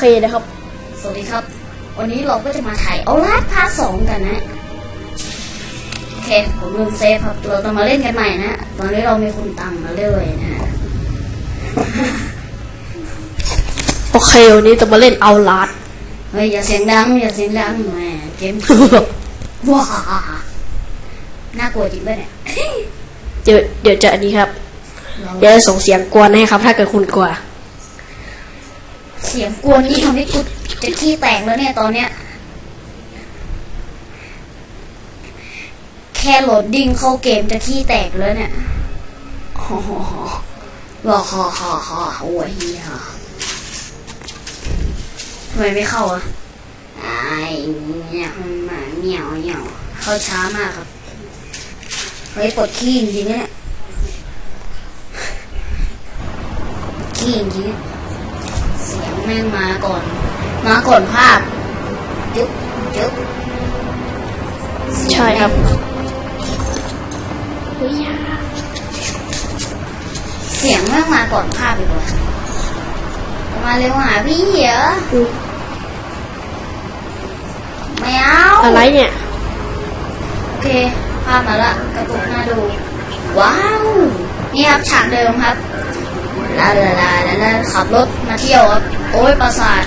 เคนะครับ สวัสดีครับ วันนี้เราก็จะมาถ่ายเอาลาดพาร์ทสองกันนะ โอเค ผมลืมเซฟครับ เราจะมาเล่นกันใหม่นะ ตอนนี้เรามีคุณตังมาเลยนะ โอเค วันนี้จะมาเล่นเอาลาดเฮ้ย อย่าเสียงดัง อย่าเสียงดังแหมเกมว้าน่ากลัวจริงป่ะเนี่ยเดี๋ยวเดี๋ยวจะอันนี้ครับเราเดี๋ยวจะส่งเสียงกวนให้ครับ ถ้าเกิดคุณกลัว เสียงกวนนี่ทำให้กูจะขี้แตกแล้วเนี่ยตอนเนี้ย แค่โหลดดิ้งเข้าเกมจะขี้แตกแล้วเนี่ยฮ่าฮ่าฮ่าฮ่าฮ่าฮ่าโอ้ยเฮียทำไมไม่เข้าอะไอ้เนี่ยมันมาเหนียวเหนียวเข้าช้ามากครับ เฮ้ยปวดขี้จริงๆเนี่ยขี้จริงๆ เสียงแม่งมาก่อน มาก่อนภาพจุ๊บจุ๊บเสียงใช่ครับแม่งเฮ้ยเสียงแม่งมาก่อนภาพอีกว่ะมาเร็วหาพี่เหรอไม่เอาอะไรเนี่ย โอเคภาพมาละกระตุกหน้าดู ว้าว นี่ครับฉากเดิมครับ ลาลาลาลาลาขับรถมาเที่ยวครับโอ้ยปราสาท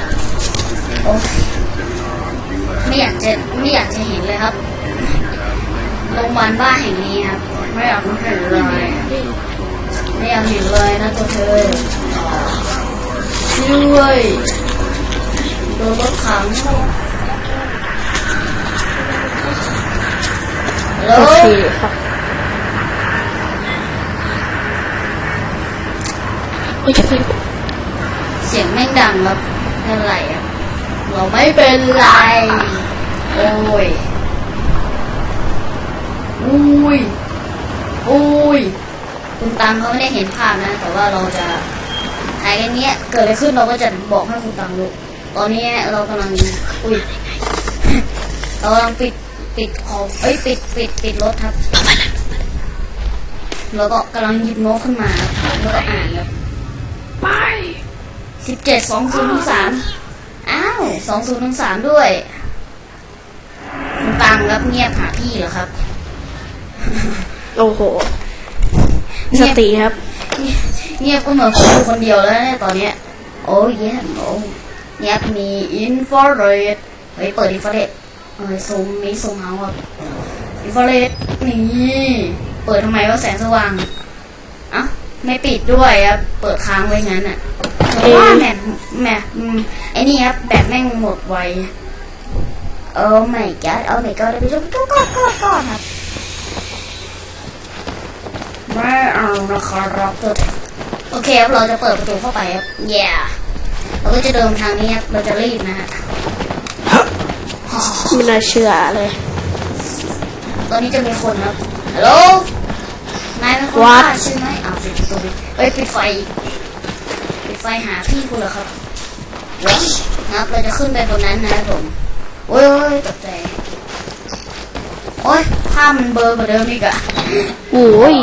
โอ้ไม่อยากจะไม่อยากจะเห็นเลยครับโรงพยาบาลบ้าแห่งนี้ครับไม่อยากเห็นเลยไม่อยากเห็นเลยนะตัวเธอช่วยโดนรถขังฮัลโหลโอเคครับ โอ้ยจะเป็นเสียงแม่งดังครับเป็นไรอะเราไม่เป็นไร โอ้ยอุ้ยอุ้ยคุณตังเขาไม่ได้เห็นภาพนะ แต่ว่าเราจะถ่ายกันเนี้ย เกิดอะไรขึ้นเราก็จะบอกให้คุณตังรู้ ตอนนี้เรากำลัง อุ้ย เรากำลังปิดปิดของเอ้ยปิดปิดปิดรถครับ แล้วก็กำลังหยิบโน้ตขึ้นมาครับแล้วก็อ่านครับ ไปสิบเจ็ดสองศูนย์หนึ่งสามอ้าวสองศูนย์หนึ่งสามด้วยคุณตังครับเงียบหาพี่เหรอครับ โอ้โห สติครับ เงียบก็เหมือนผมอยู่คนเดียวแล้วเนี่ยตอนเนี้ย โอ้ยเยี่ยมโอ้เงียบมีอินฟราเรดเฮ้ยเปิดอินฟราเรดเอ้ยซูมมีซูมเฮาส์ครับอินฟราเรดนี่ เปิดทำไมว่าแสงสว่างอะ ไม่ปิดด้วยครับเปิดค้างไว้งั้นอะเพราะว่าแมปแมปอืมไอ้นี่ครับแบบแม่งหมดไวโอ้ my god โอ้ my god ไปดูก็ก็ก็ก็ครับไม่เอานะครับโอเคครับเราจะเปิดประตูเข้าไปครับ yeah เราก็จะเดินทางนี้ครับเราจะรีบนะฮะไม่น่าเชื่อเลย ตอนนี้จะมีคนครับฮัลโหลนายเป็นคน What? บ้าใช่ไหม อ้าวปิดประตูดิเอ้ยปิดไฟปิดไฟหาพี่คุณเหรอครับวะครับเราจะขึ้นไปบนนั้นนะครับผมโอ้ยโอ้ยตกใจโอ้ยภาพมันเบลอกว่าเดิมอีกอะโอ้ย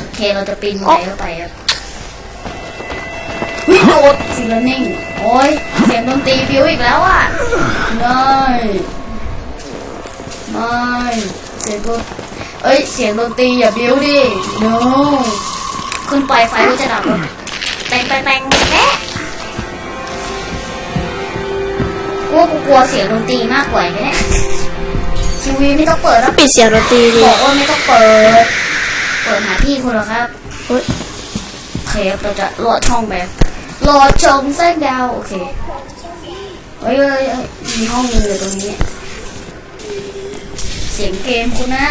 โอเคเราจะปีนบันไดเข้าไปครับวิโดดสิลนิ่งโอ้ยเสียงดนตรีบิวอีกแล้วอะไม่ไม่เสียงดน เอ้ย เสียงดนตรีอย่าบิวดิ no ขึ้นไปไฟก็จะดับแล้วแตงแตงแตงแตะกูกูกลัวเสียงดนตรีมากกว่าไอ้เนี่ยทีวีไม่ต้องเปิดแล้วปิดเสียงดนตรีดิบอกว่าไม่ต้องเปิด เปิดหาพี่คุณหรอครับเฮ้ยเคเราจะลอดช่องแบบลอดชมแสงดาวโอเคเฮ้ยมีห้องนึงอยู่ตรงนี้ เสียงเกมคุณนะ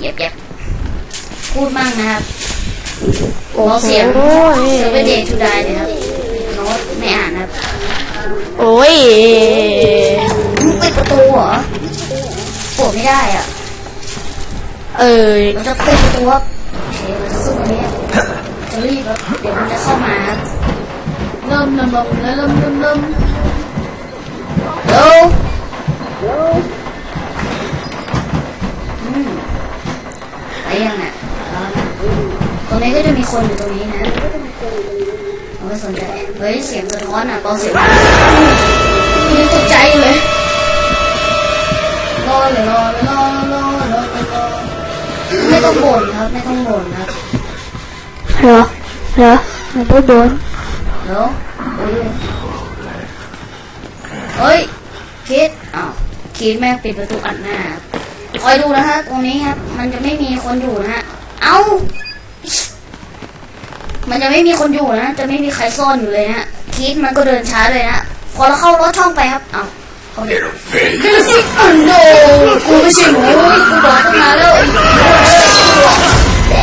เย็บเย็บพูดบ้างนะครับโอ้เราโหเสียงเซเวเดย์ทูไดเลยครับโน้ตไม่อ่านนะครับโอ้ยมึงปิดประตูเหรอเปิดไม่ได้อะ เออเราจะปิดประตูครับโอเคเราจะสู้อันนี้ครับจะรีบครับเดี๋ยวมันจะเข้ามาครับเริ่มเริ่มเริ่มเริ่มเริ่มเริ่มเร็วอืมไป ยังไงแล้วนะตอนนี้ก็จะมีคนอยู่ตรงนี้นะเราไม่สนใจเฮ้ยเสียงสะท้อนอะเบาเสียงนี่ตกใจเลยรอเลยรอเลยรอรอรอรอรอไม่ต้องบ่นครับ ไม่ต้องบ่นครับเหรอเหรอมันไม่โดนเดี๋ยวโอ้ยเฮ้ยคิดอ้าวคิดแม่งปิดประตูอัดหน้าค อยดูนะฮะตรงนี้ครับ มันจะไม่มีคนอยู่นะฮะ เอ้า มันจะไม่มีคนอยู่นะ จะไม่มีใครซ่อนอยู่เลยนะคิดมันก็เดินช้าเลยนะ พอเราเข้ารถช่องไปครับ เอ้าเขาเด็กเดี๋ยวสิอันโนกูไม่ใช่หนูกูบอกตั้งนานแล้วไอ้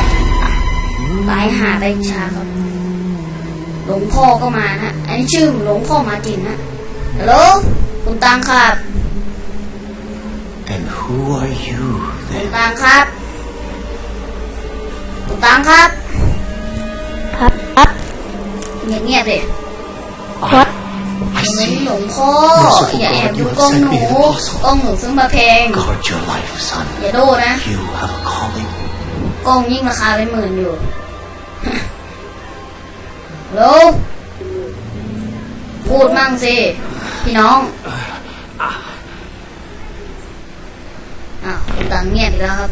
ตายหาไปช้าครับหลวงพ่อก็มานะอันนี้ชื่อหลวงพ่อมาจินนะฮัลโหลคุณตังครับ And who are you คุณ then? ตังครับคุณตังครับครับครับเงียบๆเลยวัด I เฮ้ย see. หลวงพ่อ Merciful อย่าแอบ God, ดู you have กล้อง sent หนู me the apostle. กล้องหนูซึ่งมาเพลง Guard your life, son. อย่าโดนะ You have a calling. กล้องยิ่งราคาเป็นหมื่นอยู่ฮัลโหลพูดมั่งสิ พี่น้อง อ้าวคุณตังเงียบอีกแล้วครับ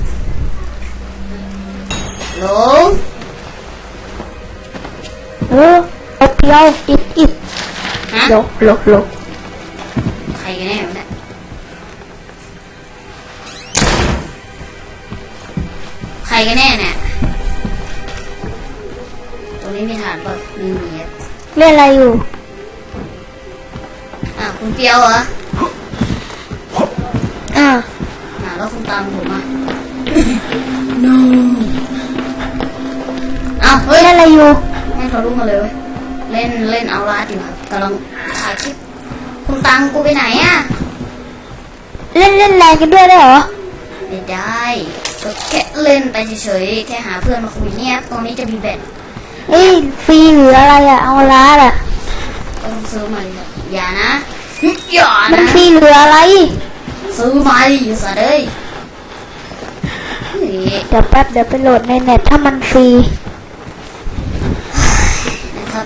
ฮัลโหลเออเอาเปียวอิบอิบฮะหลบหลบหลบใครกันแน่วะเนี่ยใครกันแน่เนี่ย ตรงนี้มีฐานป่ะไม่มีครับเล่นอะไรอยู่ อะ คุณเปียวเหรอ คุณตามผมมาอ้าวเฮ้ยเล่นอะไรอยู่ไม่ทะลุมาเลยเว้ยเล่นเล่นเอาลาดอยู่ครับกำลังถ่ายคลิปคุณตังกูไปไหนอะเล่นเล่นแรงกันด้วยได้เหรอไม่ได้ก็แค่เล่นไปเฉยๆแค่หาเพื่อนมาคุยเนี่ยตรงนี้จะมีแบตเอ้ยฟรีหรืออะไรอะเอาล้าดอะก็ต้องซื้อมาดิครับอย่านะอย่ามันนะฟรีหรืออะไรซื้อมาดิสัตว์เอ้ย เฮ้ยเดี๋ยวแป๊บเดี๋ยวไปโหลดในเน็ตถ้ามันฟรีนะครับ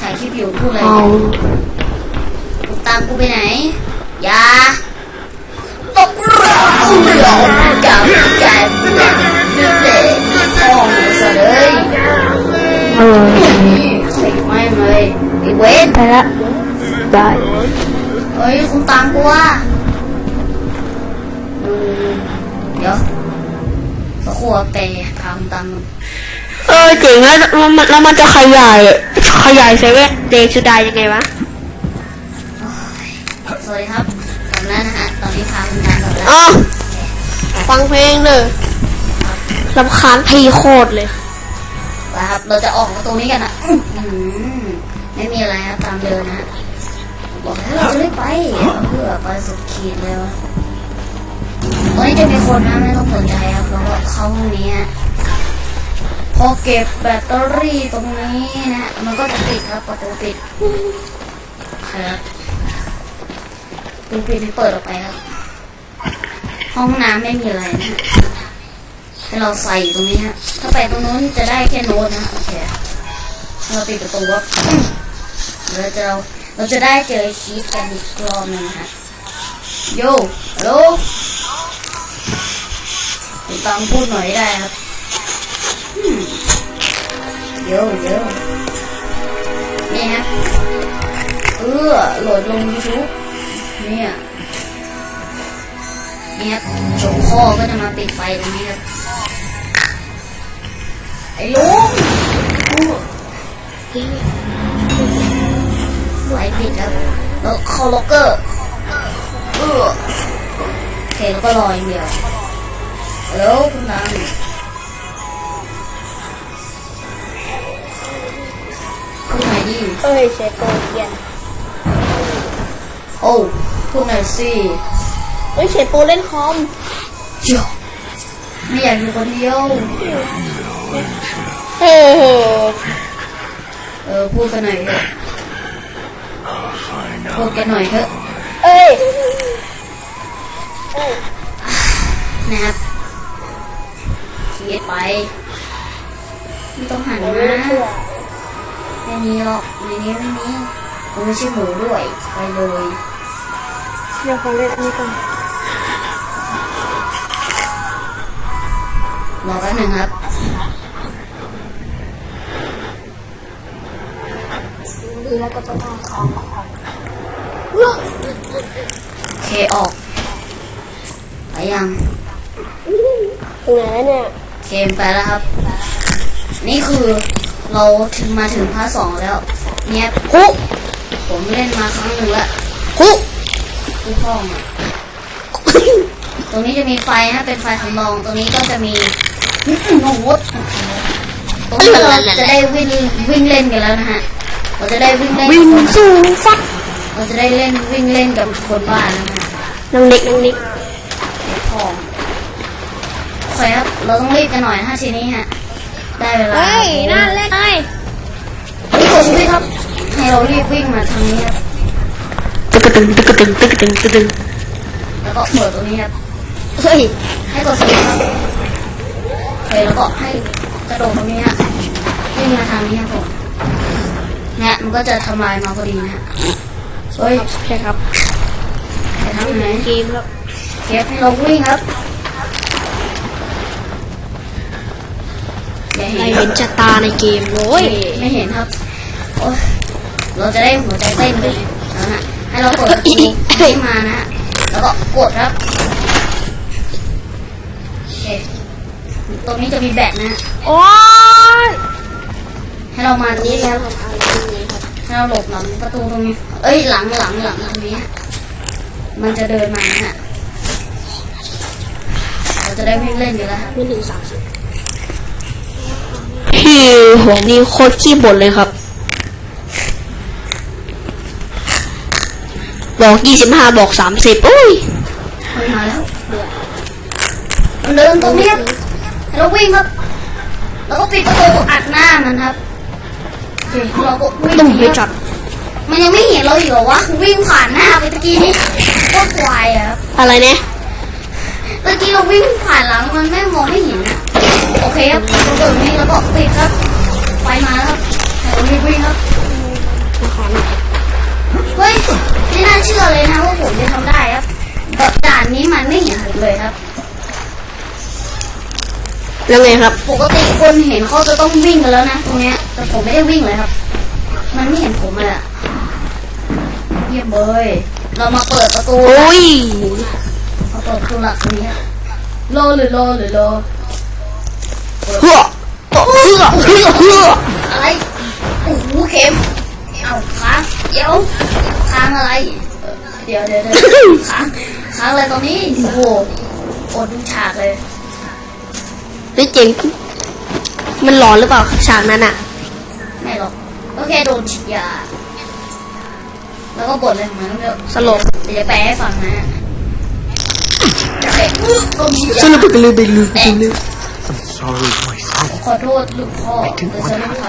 ถ่ายคลิปอยู่พูดอะไรเอากูตามกูไปไหนอย่าตกเรือเรือกับกับนี่เด็กทองไอ้สัตว์เอ้ยเออนี่ใส่ไม่งเลยไอ้เวนไปละบายเฮ้ยคุณตามกูว่า ครู่ครับแต่พาคุณตามเออเจ๋งแล้วแล้วมันแล้วมันจะขยายขยายเซเว่นเดย์สุดายยังไงวะสวัสดีครับกลับแล้วนะฮะตอนนี้พาคุณตามกลับแล้วอ๋อฟังเพลงเลยลำคาญพีโคตรเลยนะครับเราจะออกประตูนี้กันนะอื้อหือไม่มีอะไรครับตามเดินนะฮะบอกให้เราจะได้ไปเพื่อไปสุดขีดเลยวะตอนนี้จะมีคนนะไม่ต้องสนใจครับเราก็เข้าห้องนี้พอเก็บแบตเตอรี่ตรงนี้นะมันก็จะปิดครับประตูปิดครับประตูปิดให้เปิดออกไปครับ ห้องน้ำไม่มีอะไรนะให้เราใส่ตรงนี้ฮะถ้าไปตรงนู้นจะได้แค่โน้ตนะโอเคเราปิดประตูว่าเราจะเราจะได้เจอชีสกันอีกรอบนึงนะฮะโยฮัลโล คุณตังพูดหน่อยได้ครับอืมโยโยนี่ฮะเออโหลดลง YouTube เนี่ยนี่ครับโจพ่อก็จะมาปิดไฟตรงนี้ครับไอ้ลุงไฟปิดครับแล้วเข้าล็อกเกอร์เออโอเคแล้วก็รออย่างเดียว แล้วคุณนางพูดหน่อยดิเอ้ยเชโปเทียนโอ้พูดหน่อยสิเอ้ยเชโปเล่นคอมโยไม่อยากอยู่คนเดียวเฮ้ยเออพูดกันหน่อยเถอะพูดกันหน่อยเถอะเอ้ยนะครับ คิดไปไม่ต้องหันนะไม่มีหรอกในนี้ไม่มีมันไม่ใช่หมูด้วยไปเลยเดี๋ยวขอเล่นอันนี้ก่อนรอแป๊บหนึ่งครับดีแล้วก็ต้องเอาของเคออกไปยังถึงไหนแล้วเนี่ย เคมไปแล้วครับ นี่คือเราถึงมาถึงพาร์ทสองแล้ว เนี่ยคุผมเล่นมาครั้งหนึ่งแล้วคุทุกห้องอะตรงนี้จะมีไฟนะเป็นไฟทำรอง ตรงนี้ก็จะมีโน้ตตรงนี้เราจะได้วิ่งวิ่งเล่นกันแล้วนะฮะเราจะได้วิ่งเล่นวิ่งกับคนสู่ฟัดเราจะได้เล่นวิ่งเล่นกับคนบ้านนะฮะน้องเล็กน้องเล็กทองโอ เคครับเราต้องรีบกันหน่อยนะฮะทีนี้ฮะ ได้เวลาเฮ้ยน่าเล่นเลยเฮ้ยกดชีวิตครับ ให้เรารีบวิ่งมาทางนี้ครับตึกกระตึงตึกกระตึงตึกกระตึงตึกกระตึงแล้วก็เปิดตรงนี้ครับ เฮ้ย ให้กดสวิตช์ครับโอเคแล้วก็ให้กระโดดตรงนี้ฮะวิ่งมาทางนี้ครับผมเนี่ยมันก็จะทำลายมาพอดีนะฮะเฮ้ยใช่ครับไปทางไหนเกมแล้วเคฟให้เราวิ่งครับอย่าเห็ ไม่นเห็นชะตาในเกมโว้ยไม่เห็นครับโอ้ยเราจะได้หัวใจเต้นเลยแล้วนะให้เรากดประตูให้มานะฮะแล้วก็กดครับโอเคตรงนี้จะมีแบตนะฮะโอ้ยให้เรามาตรงนี่นี้แล้แล้ววทำอะไรที่นี่ครับให้เราหลบหลังประตูตรงนี้ เอ้ยหลังหลังหลังตรงนี้ มันจะเดินมานะฮะเราจะได้วิ่งเล่นกันแล้วฮะไม่ถึงสามสิบ พี่หัวนี่โคตรขี้บ่นเลยครับ บอกยี่สิบห้าบอกสามสิบอุ้ยเฮ้ยมาแล้วมันเดินตรงนี้ครับให้เราวิ่งครับ แล้วก็ปิดประตูอัดหน้ามันครับโอเคเราก็วิ่งต้องหนีไปคจัรับดมันยังไม่เห็นเราอีกเหรอวะวิ่งผ่านหน้าไปตะกี้นี้โคตรควายอะครับอะไรเนี่ยตะกี้เราวิ่งผ่านหลังมันแม่งมองไม่เห็นอะ โอเคครับเราเปิดนี้แล้วก็ปิดครับ ไปมาแล้วครับเรารีบวิ่งครับเฮ้ยไม่น่าเชื่อเลยนะว่าผมจะทำได้ครับแบบด่านนี้มันไม่เห็นผมเลยครับ แล้วไงครับ ปกติคนเห็นเขาจะต้องวิ่งกันแล้วนะตรงเนี้ย แต่ผมไม่ได้วิ่งเลยครับ มันไม่เห็นผมเลยอะเยี่ยมเลย เรามาเปิดประตูโอ้ยมาเปิดประตูหลักตรงนี้ครับโลหรือโลหรือโล เฮือเฮือเฮือเฮืออะไรโอ้โหเข็มเอาค้างเดี๋ยวค้างอะไรเอ่อเดี๋ยวเดี๋ยวเดี๋ยวค้างค้างอะไรตรงนี้โอ้โหอดดูฉากเลยไม่เจ๋งมันหลอนหรือเปล่าฉากนั้นอะไม่หรอกก็แค่โดนฉีดยาแล้วก็บ่นเลยเหมือนเดี๋ยวสลบเดี๋ยวจะแปลให้ฟังนะโอเคก็มีสรุปไปเลยไปเลยไปเลย I'm sorry, my son. ขอโทษลูกพ่อแต่ฉันไม่ท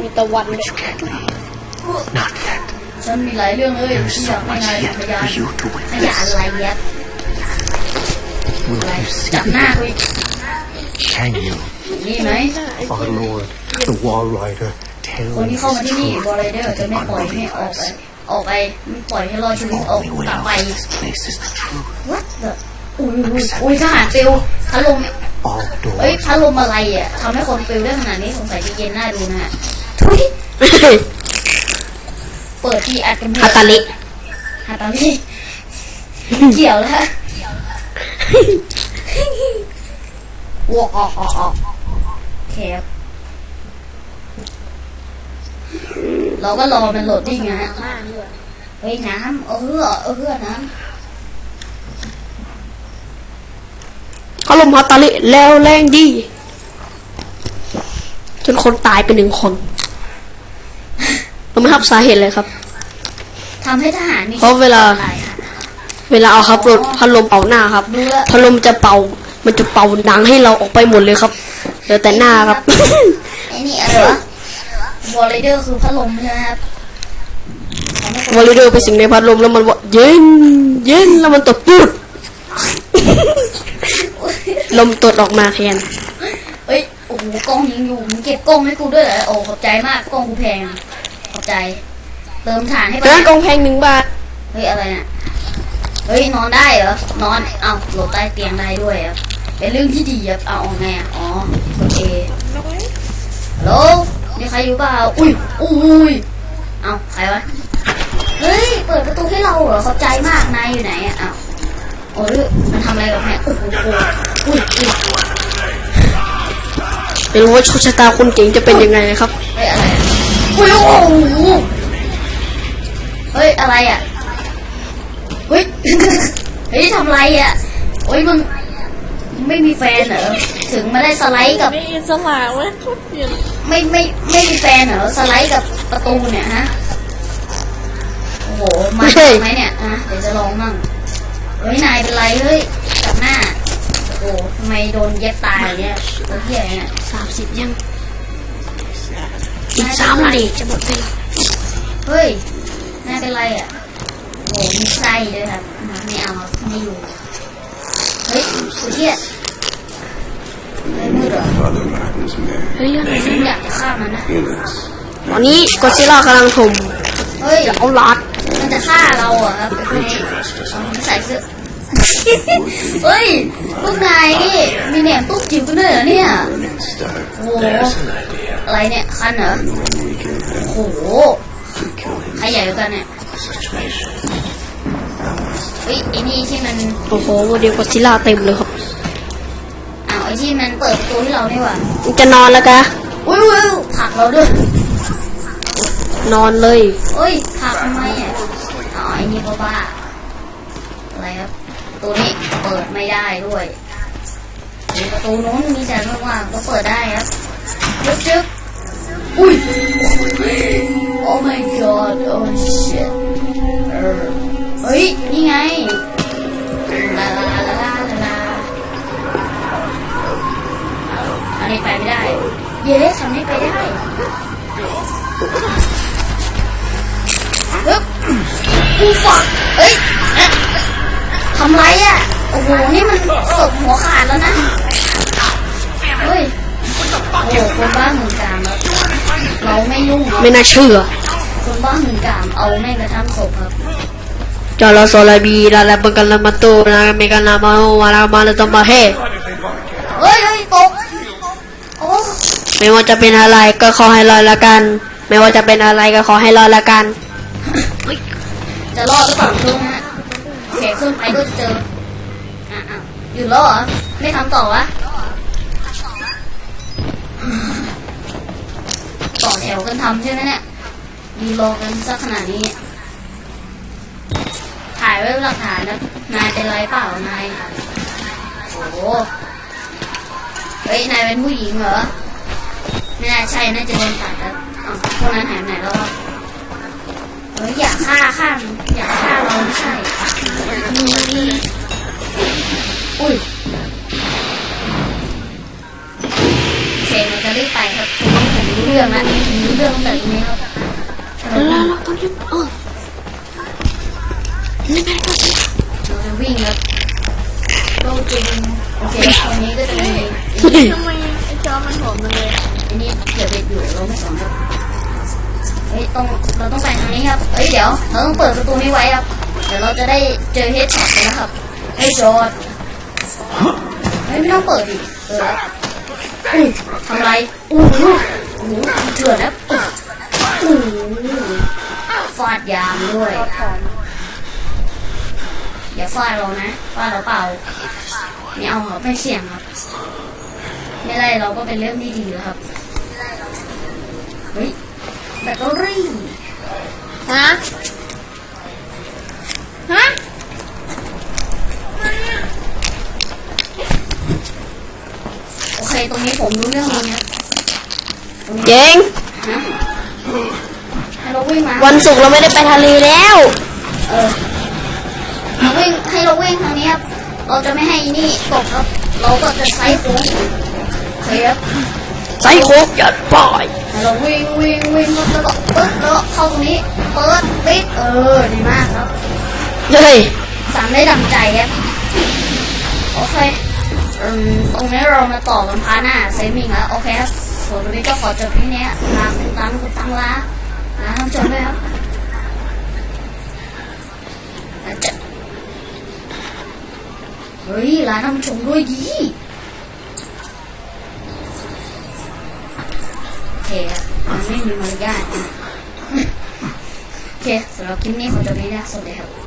มีตะวัน But you can't leave. Not yet. ำฉันมีหลายเรื่องเลย There's ที่อยา so กให้ much นาย yet เป็นพยาน for you to พยาน witness. อะไรเงี้ย Will อะไร you see จับหน้าคุย Can you? นี่ไหม Our Lord, the Wall Rider, tell คน me ที่เข้ามา his ที่นี่ truth บอลไรเดอร์จะไม่ปล่อยให้ออกไปออกไปไม่ปล่อยให้รอดชีวิต The ออก only way กลับ out ไป of this place is the truth. what the อุ้ยอุ้ยอุ้ยทหารปิวพัดลม All เอ้ย doors พัดลมอะไรอะทำให้คนปิวได้ขนาดนี้สงสัยจะเย็นน่าดูนะฮะทุยเปิดที่อัดกันฮาตาลิฮาตาลิเกี่ยวแล้วฮะว้าวอ๋ออ๋อแคบเราก็รอมันโหลดดิ้งนะฮะเฮ้ยน้ำเออเออน้เาลมฮาตาลิแล้วแรงดี จนคนตายไปหนึ่งคนเราไม่ทราบสาเหตุเลยครับำทำให้ทหารนี่เพราะเวลาตายค่ะเวลาเอาครับรถพัดลมเป่าหน้าครับดูแล้วพัดลมจะเป่า มันจะเป่าหนังให้เราออกไปหมดเลยครับเหลือแต่หน้าครับไอ้นี่อะไรวะวอลเลเดอร์คือพัดลมใช่ไหมครับทำให้คนวอลเลเดอร์ไปสิงในพัดลมแล้วมันว่าเย็น เย็นแล้วมันตดปุด ลมตดออกมาแทน เอ้ย โอ้โหโหกล้องยิงอยู่มึงเก็บกล้องให้กูด้วยเหรอโอ้ขอบใจมากกล้องกูแพงขอบใจ เติมฐานให้ไปร้านกองแพงหนึ่งบาท เฮ้ยอะไรเนี่ยเฮ้ยนอนได้เหรอนอนเอ้าหลบใต้เตียงได้ด้วยครับเป็นเรื่องที่ดีครับเอาออกไงอะอ๋อกดเอฮัลโหลมีใครอยู่เปล่าอุ้ยอุ้ยเอ้าใครวะเฮ้ยเปิดประตูให้เราเหรอขอบใจมากนายอยู่ไหนอะเอ้าโอ้ยมันทำอะไรกับแม่โอ้โหโอ้ยอุ้ยอุ้ย ไม่รู้ว่าโชคชะตาคนเก่งจะเป็นยังไงนะครับเฮ้ยอะไรอะอุ้ยโอ้โหเฮ้ยอะไรอะเฮ้ยเฮ้ยทำไรอะโอ้ยมึงไม่มีแฟนเหรอถึงมาได้สไลด์กับไม่อิสระเว้ยทุกเปลี่ยนไม่ไม่ไม่มีแฟนเหรอสไลด์กับประตูเนี่ยฮะโอ้โหมาเฮ้ยไหมเนี่ยอะเดี๋ยวจะลองมั่งเฮ้ยนายเป็นไรเฮ้ยจับหน้าโอ้โหทำไม โดนเย็บตายเนี่ยตัวเหี้ยเนี่ยสามสิบยังอีกสามนาทีจะหมดเวลาเฮ้ยนายเป็นไรอะโอ้โหมีไส้ด้วยครับไม่เอาครับไม่อยู่ เฮ้ยตัวเหี้ยเฮ้ยมืดเหรอ Father Martin's men. เฮ้ยเรื่องอะไรฉันอยากจะฆ่ามันนะ Humans. ตอนนี้กอซิล่ากำลังถมเฮ้ยเอาลัดมันจะฆ่าเราเหรอะครับไอ้พวกนี้เอามันใส่เสื้อ เฮ้ยพวกนายนี่มีแหนมตุ๊กจิ๋วกันด้วยเหรอเนี่ย Burning star. โอ้โหอะไรเนี่ยคันเหรอ And when we kill โอ้ him, โห we kill him. ใครใหญ่กว่ากันเนี่ย Such mission. เฮ้ยไอ้นี่ที่มันโอ้โหโมเดลกอซิล่าเต็มเลยครับอ้าวไอ้ที่มันเปิดประตูให้เรานี่หว่าจะนอนแล้วกะอุ้ยอุ้ยผลักเราด้วยนอนเลยเฮ้ยผลักทำไมอะอ๋อไอ้นี่บ้าบ้าอะไรครับประ ตูนี้เปิดไม่ได้ด้วยมีประตูนู้นมีแสงสว่างก็เปิดได้ครับจึ๊กจึ๊กอุ้ย Oh my god oh shit เฮ้ย นี่ไงลาลาลาลาลาอันนี้ไปไม่ได้ เย้ทำนี้ไปได้ฮึบอูฟักเอ้ย ทำไรอะ โอ้โห นี่มันศพหัวขาดแล้วนะ เฮ้ย โอ้โหคนบ้าหมื่นกามครับเราไม่ยุ่งครับไม่น่าเชื่อ คนบ้าหมื่นกามเอาแม่งกระทั่งศพครับจอร์โซลาบีลาลาบังกันลามาโตนาเมกันนามาโอวารามาลาตมาเฮเฮ้ยเฮ้ยตกโอ้ไม่ว่าจะเป็นอะไรก็ขอให้รอดละกัน ไม่ว่าจะเป็นอะไรก็ขอให้รอดละกัน จะรอดหรือเปล่าช่วงนะโอ เคขึ้นไปก็จะเจออะอะอยู่แล้วเหรอ ไม่ทำต่อวะ ต่อแถวกันทำใช่ไหมเนี่ยดีรอกันสักขนาดนี้ ถ่ายไว้หลักฐานนะนายเป็นไรเปล่านายโอ้โหเฮ้ย นายเป็นผู้หญิงเหรอ ไม่น่าใช่ น่าจะโดนตัดแล้วอ้าวพวกนั้นหายไปไหนแล้ว เฮ้ยอยากฆ่าฆ่าอยากฆ่าเราไม่ใช่นี่อุ้ยโอเคมันจะรีบไปครับผมรู้เรื่องแล้วผมรู้เรื่องตั้งแต่ตรงนี้ครับแล้วแล้วตอนนี้เออนี่ไงก็สิเราจะวิ่งครับโลกจริงโอเคตรงนี้ก็จะมีทำไมไอ้จอมันหอมจังเลยอันนี้เกี่ยวเบ็ดอยู่เราไม่สนครับเฮ้ยต้องเราต้องไปทางนี้ครับเฮ้ยเดี๋ยวเราต้องเปิดประตูนี้ไว้ครับเดี๋ยวเราจะได้เจอเฮดช็อตนนะครับเฮ้ยจอดเฮ้ยไม่ต้องเปิดดิเอออุ้ยทำไรอู้หูหูเถื่อนนะอู้ฟาดยามด้วยอย่าฟาดเรานะฟาดเราเปล่าไม่เอาครับไม่เสี่ยงครับ ไม่ไรเราก็เป็นเรื่องที่ดีแล้วครับเฮ้ย แบตเตอรี่ฮะฮะโอเค ตรงนี้ผมรู้เรื่องนี้นะตรงนี้เจ๋งนะให้เราวิ่งมาวันศุกร์เราไม่ได้ไปทะเลแล้ว เออเราวิ่งให้เราวิ่งทางนี้ครับ เราจะไม่ให้อีนี่ตกครับ เราก็จะใช้โค้งโอเคครับ ไซโคกยัดปล่อยเราวิ่งวิ่งวิ่งแล้วก็ปึ๊บแล้วเข้าตรงนี้เปิดปิดเออดีมากครับเฮ้ยสั่งได้ดังใจครับโอเคอตรงนี้เรามาต่อกันพาหน้าเซมิงแล้วโอเคครับส่วนวันนี้ก็ขอจบที่นี้ลาคุณตังคุณตังลาลาท่านผู้ชมด้วยครับเฮ้ยลาท่านชมด้วยดีโอ เคมันไม่มีมารยาทโอเคสำหรับคลิปนี้ขอจบนี้นะสวัสดีครับ